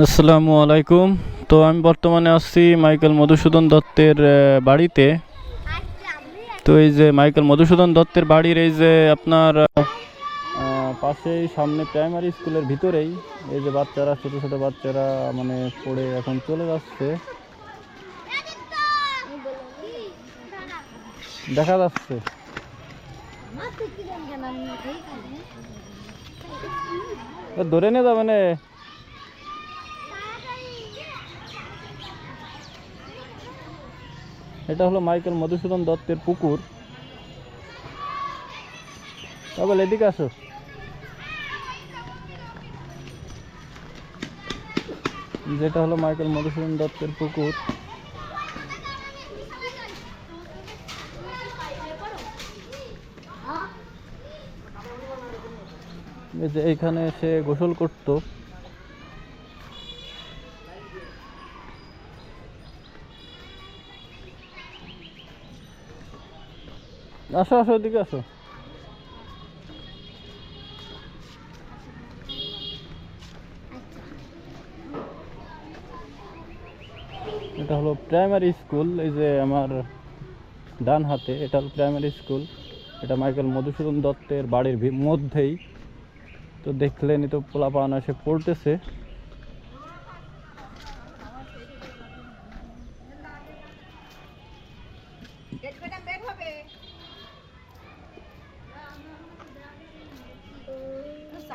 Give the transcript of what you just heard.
আসসালামু আলাইকুম। তো আমি বর্তমানে আসছি মাইকেল মধুসূদন দত্তের বাড়িতে। তো এই যে মাইকেল মধুসূদন দত্তের বাড়ির এই যে আপনার পাশেই সামনে প্রাইমারি স্কুলের ভিতরেই এই যে বাচ্চারা, ছোটো ছোটো বাচ্চারা মানে পড়ে এখন চলে যাচ্ছে। দেখা যাচ্ছে। ধরে নিয়ে যাবে না। এটা হলো মাইকেল মধুসূদন দত্তের পুকুর। তবে এদিকে আসো। যেটা হলো মাইকেল মধুসূদন দত্তের পুকুর। যে এইখানে সে গোসল করতো। আসো আসো, এদিকে আসো। এটা হলো প্রাইমারি স্কুল এই যে আমার ডান হাতে, এটা হলো প্রাইমারি স্কুল এটা মাইকেল মধুসূদন দত্তের বাড়ির মধ্যেই। তো দেখলেনই তো পোলাপান এসে পড়তেছে।